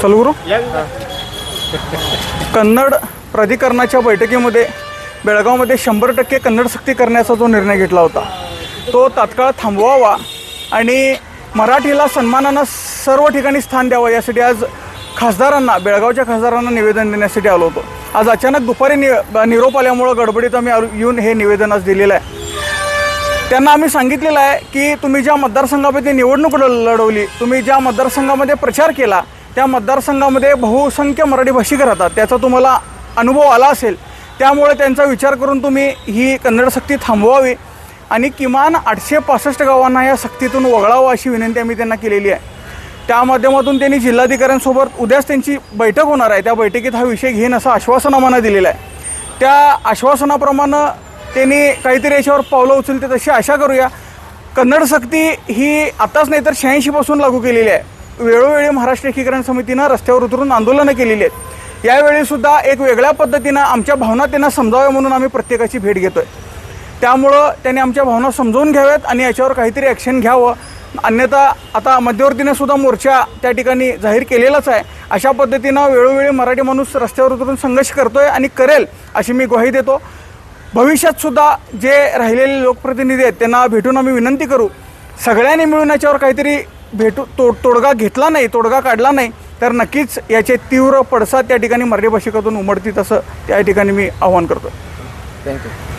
चालू करू कन्नड प्राधिकरणाच्या बैठकीमध्ये बेळगावमध्ये शंभर टक्के कन्नड सक्ती करण्याचा जो निर्णय घेतला होता तो तात्काळ थांबवावा आणि मराठीला सन्मानानं सर्व ठिकाणी स्थान द्यावं यासाठी आज खासदारांना बेळगावच्या खासदारांना निवेदन देण्यासाठी आलो होतो. आज अचानक दुपारी नि निरोप आल्यामुळं गडबडीत आम्ही येऊन हे निवेदन आज दिलेलं आहे. त्यांना आम्ही सांगितलेलं आहे की तुम्ही ज्या मतदारसंघामध्ये निवडणूक लढ- लढवली तुम्ही ज्या मतदारसंघामध्ये प्रचार केला त्या मतदारसंघामध्ये बहुसंख्य मराठी भाषिक राहतात. त्याचा तुम्हाला अनुभव आला असेल. त्यामुळे त्यांचा विचार करून तुम्ही ही कन्नड सक्ती थांबवावी आणि किमान आठशे पासष्ट गावांना या सक्तीतून वगळावं अशी विनंती आम्ही त्यांना केलेली आहे. त्या माध्यमातून त्यांनी जिल्हाधिकाऱ्यांसोबत उद्याच त्यांची बैठक होणार आहे. त्या बैठकीत हा विषय घेईन असं आश्वासन आम्हाला दिलेलं आहे. त्या आश्वासनाप्रमाणे त्यांनी काहीतरी याच्यावर पावलं उचलते तशी आशा करूया. कन्नड सक्ती ही आताच नाही तर शहाऐंशीपासून लागू केलेली आहे. वेळोवेळी महाराष्ट्र एकीकरण समितीनं रस्त्यावर उतरून आंदोलनं केलेली आहेत. यावेळी सुद्धा एक वेगळ्या पद्धतीनं आमच्या भावना त्यांना समजाव्या म्हणून आम्ही प्रत्येकाची भेट घेतोय. त्यामुळं त्यांनी आमच्या भावना समजून घ्याव्यात आणि याच्यावर काहीतरी ॲक्शन घ्यावं. अन्यथा आता मध्यवर्तीने सुद्धा मोर्चा त्या ठिकाणी जाहीर केलेलाच आहे. अशा पद्धतीनं वेळोवेळी मराठी माणूस रस्त्यावर उतरून संघर्ष करतोय आणि करेल अशी मी ग्वाही देतो. भविष्यात सुद्धा जे राहिलेले लोकप्रतिनिधी आहेत त्यांना भेटून आम्ही विनंती करू. सगळ्यांनी मिळून याच्यावर काहीतरी भेटू तो तोडगा घेतला नाही तोडगा काढला नाही तर नक्कीच याचे तीव्र पडसाद त्या ठिकाणी मराठी भाषिकातून उमडतील असं त्या ठिकाणी मी आव्हान करतो थँक्यू